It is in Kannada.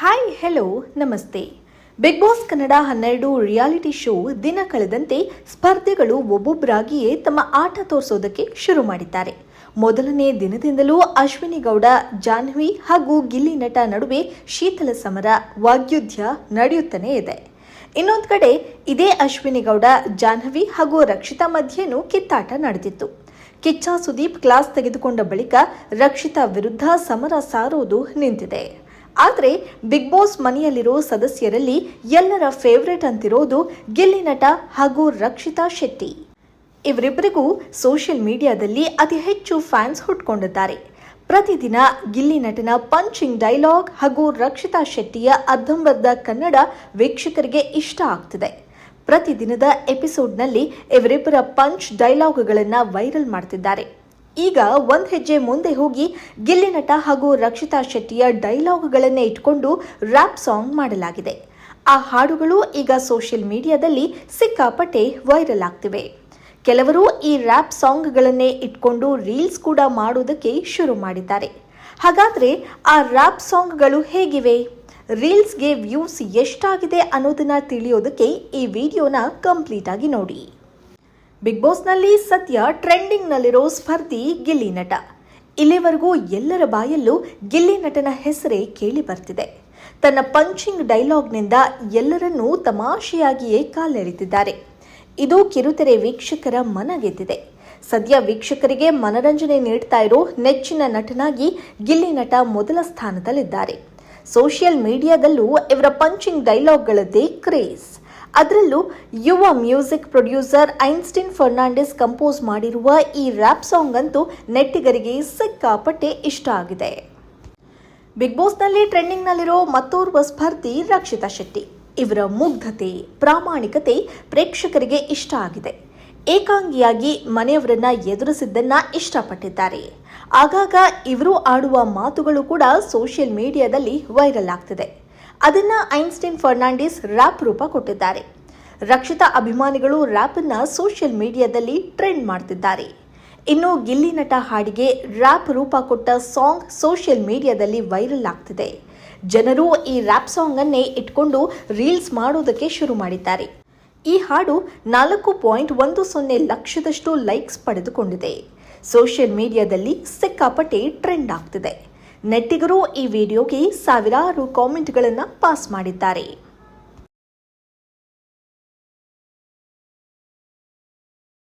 ಹಾಯ್ ಹೆಲೋ ನಮಸ್ತೆ. ಬಿಗ್ ಬಾಸ್ ಕನ್ನಡ ಹನ್ನೆರಡು ರಿಯಾಲಿಟಿ ಶೋ ದಿನ ಕಳೆದಂತೆ ಸ್ಪರ್ಧೆಗಳು ಒಬ್ಬೊಬ್ಬರಾಗಿಯೇ ತಮ್ಮ ಆಟ ತೋರಿಸೋದಕ್ಕೆ ಶುರು ಮಾಡಿದ್ದಾರೆ. ಮೊದಲನೇ ದಿನದಿಂದಲೂ ಅಶ್ವಿನಿ ಗೌಡ, ಜಾಹ್ನವಿ ಹಾಗೂ ಗಿಲ್ಲಿ ನಟ ನಡುವೆ ಶೀತಲ ಸಮರ ವಾಗ್ಯುದ್ಧ ನಡೆಯುತ್ತಲೇ ಇದೆ. ಇನ್ನೊಂದು ಕಡೆ ಇದೇ ಅಶ್ವಿನಿ ಗೌಡ, ಜಾಹ್ನವಿ ಹಾಗೂ ರಕ್ಷಿತಾ ಮಧ್ಯೆನೂ ಕಿತ್ತಾಟ ನಡೆದಿತ್ತು. ಕಿಚ್ಚ ಸುದೀಪ್ ಕ್ಲಾಸ್ ತೆಗೆದುಕೊಂಡ ಬಳಿಕ ರಕ್ಷಿತಾ ವಿರುದ್ಧ ಸಮರ ಸಾರೋದು ನಿಂತಿದೆ. ಆದರೆ ಬಿಗ್ ಬಾಸ್ ಮನೆಯಲ್ಲಿರೋ ಸದಸ್ಯರಲ್ಲಿ ಎಲ್ಲರ ಫೇವರೇಟ್ ಅಂತಿರೋದು ಗಿಲ್ಲಿ ನಟ ಹಾಗೂ ರಕ್ಷಿತಾ ಶೆಟ್ಟಿ. ಇವರಿಬ್ಬರಿಗೂ ಸೋಷಿಯಲ್ ಮೀಡಿಯಾದಲ್ಲಿ ಅತಿ ಹೆಚ್ಚು ಫ್ಯಾನ್ಸ್ ಹುಟ್ಕೊಂಡಿದ್ದಾರೆ. ಪ್ರತಿದಿನ ಗಿಲ್ಲಿ ನಟನ ಪಂಚಿಂಗ್ ಡೈಲಾಗ್ ಹಾಗೂ ರಕ್ಷಿತಾ ಶೆಟ್ಟಿಯ ಅರ್ಧಂಬರ್ಧ ಕನ್ನಡ ವೀಕ್ಷಕರಿಗೆ ಇಷ್ಟ ಆಗ್ತಿದೆ. ಪ್ರತಿದಿನದ ಎಪಿಸೋಡ್ನಲ್ಲಿ ಇವರಿಬ್ಬರ ಪಂಚ್ ಡೈಲಾಗ್ಗಳನ್ನು ವೈರಲ್ ಮಾಡ್ತಿದ್ದಾರೆ. ಈಗ ಒಂದ್ ಹೆಜ್ಜೆ ಮುಂದೆ ಹೋಗಿ ಗಿಲ್ಲಿ ನಟ ಹಾಗೂ ರಕ್ಷಿತಾ ಶೆಟ್ಟಿಯ ಡೈಲಾಗ್ಗಳನ್ನೇ ಇಟ್ಕೊಂಡು ರ್ಯಾಪ್ ಸಾಂಗ್ ಮಾಡಲಾಗಿದೆ. ಆ ಹಾಡುಗಳು ಈಗ ಸೋಷಿಯಲ್ ಮೀಡಿಯಾದಲ್ಲಿ ಸಿಕ್ಕಾಪಟ್ಟೆ ವೈರಲ್ ಆಗ್ತಿವೆ. ಕೆಲವರು ಈ ರ್ಯಾಪ್ ಸಾಂಗ್ಗಳನ್ನೇ ಇಟ್ಕೊಂಡು ರೀಲ್ಸ್ ಕೂಡ ಮಾಡೋದಕ್ಕೆ ಶುರು ಮಾಡಿದ್ದಾರೆ. ಹಾಗಾದ್ರೆ ಆ ರ್ಯಾಪ್ ಸಾಂಗ್ಗಳು ಹೇಗಿವೆ? ರೀಲ್ಸ್ಗೆ ವ್ಯೂಸ್ ಎಷ್ಟಾಗಿದೆ ಅನ್ನೋದನ್ನ ತಿಳಿಯೋದಕ್ಕೆ ಈ ವಿಡಿಯೋನ ಕಂಪ್ಲೀಟ್ ಆಗಿ ನೋಡಿ. ಬಿಗ್ ಬಾಸ್ನಲ್ಲಿ ಸದ್ಯ ಟ್ರೆಂಡಿಂಗ್ನಲ್ಲಿರೋ ಸ್ಪರ್ಧಿ ಗಿಲ್ಲಿ ನಟ. ಇಲ್ಲಿವರೆಗೂ ಎಲ್ಲರ ಬಾಯಲ್ಲೂ ಗಿಲ್ಲಿ ನಟನ ಹೆಸರೇ ಕೇಳಿ ಬರ್ತಿದೆ. ತನ್ನ ಪಂಚಿಂಗ್ ಡೈಲಾಗ್ನಿಂದ ಎಲ್ಲರನ್ನೂ ತಮಾಷೆಯಾಗಿಯೇ ಕಾಲೆಳೆದಿದ್ದಾರೆ ಇದು ಕಿರುತೆರೆ ವೀಕ್ಷಕರ ಮನ ಗೆದ್ದಿದೆ. ಸದ್ಯ ವೀಕ್ಷಕರಿಗೆ ಮನರಂಜನೆ ನೀಡ್ತಾ ಇರೋ ನೆಚ್ಚಿನ ನಟನಾಗಿ ಗಿಲ್ಲಿ ನಟ ಮೊದಲ ಸ್ಥಾನದಲ್ಲಿದ್ದಾರೆ. ಸೋಷಿಯಲ್ ಮೀಡಿಯಾದಲ್ಲೂ ಇವರ ಪಂಚಿಂಗ್ ಡೈಲಾಗ್ಗಳದ್ದೇ ಕ್ರೇಜ್. ಅದರಲ್ಲೂ ಯುವ music producer Einstein Fernandes compose ಮಾಡಿರುವ ಈ ರ್ಯಾಪ್ ಸಾಂಗ್ ಅಂತೂ ನೆಟ್ಟಿಗರಿಗೆ ಸಿಕ್ಕಾಪಟ್ಟೆ ಇಷ್ಟ ಆಗಿದೆ. ಬಿಗ್ ಬಾಸ್ನಲ್ಲಿ ಟ್ರೆಂಡಿಂಗ್ನಲ್ಲಿರೋ ಮತ್ತೋರ್ವ ಸ್ಪರ್ಧಿ ರಕ್ಷಿತಾ ಶೆಟ್ಟಿ. ಇವರ ಮುಗ್ಧತೆ, ಪ್ರಾಮಾಣಿಕತೆ ಪ್ರೇಕ್ಷಕರಿಗೆ ಇಷ್ಟ ಆಗಿದೆ. ಏಕಾಂಗಿಯಾಗಿ ಮನೆಯವರನ್ನ ಎದುರಿಸಿದ್ದನ್ನ ಇಷ್ಟಪಟ್ಟಿದ್ದಾರೆ. ಆಗಾಗ ಇವರು ಆಡುವ ಮಾತುಗಳು ಕೂಡ ಸೋಷಿಯಲ್ ಮೀಡಿಯಾದಲ್ಲಿ ವೈರಲ್ ಆಗ್ತಿದೆ. ಅದನ್ನ ಐನ್ಸ್ಟೈನ್ ಫರ್ನಾಂಡಿಸ್ ರ್ಯಾಪ್ ರೂಪ ಕೊಟ್ಟಿದ್ದಾರೆ. ರಕ್ಷಿತಾ ಅಭಿಮಾನಿಗಳು ರ್ಯಾಪನ್ನ ಸೋಷಿಯಲ್ ಮೀಡಿಯಾದಲ್ಲಿ ಟ್ರೆಂಡ್ ಮಾಡ್ತಿದ್ದಾರೆ. ಇನ್ನು ಗಿಲ್ಲಿ ನಟ ಹಾಡಿಗೆ ರ್ಯಾಪ್ ರೂಪ ಕೊಟ್ಟ ಸಾಂಗ್ ಸೋಷಿಯಲ್ ಮೀಡಿಯಾದಲ್ಲಿ ವೈರಲ್ ಆಗ್ತಿದೆ. ಜನರು ಈ ರ್ಯಾಪ್ ಸಾಂಗ್ ಅನ್ನೇ ಇಟ್ಕೊಂಡು ರೀಲ್ಸ್ ಮಾಡೋದಕ್ಕೆ ಶುರು ಮಾಡಿದ್ದಾರೆ. ಈ ಹಾಡು ನಾಲ್ಕು ಪಾಯಿಂಟ್ ಒಂದು ಸೊನ್ನೆ ಲಕ್ಷದಷ್ಟು ಲೈಕ್ಸ್ ಪಡೆದುಕೊಂಡಿದೆ. ಸೋಷಿಯಲ್ ಮೀಡಿಯಾದಲ್ಲಿ ಸಿಕ್ಕಾಪಟ್ಟೆ ಟ್ರೆಂಡ್ ಆಗ್ತಿದೆ. ನೆಟ್ಟಿಗರು ಈ ವಿಡಿಯೋಗೆ ಸಾವಿರಾರು ಕಾಮೆಂಟ್ಗಳನ್ನು ಪಾಸ್ ಮಾಡಿದ್ದಾರೆ.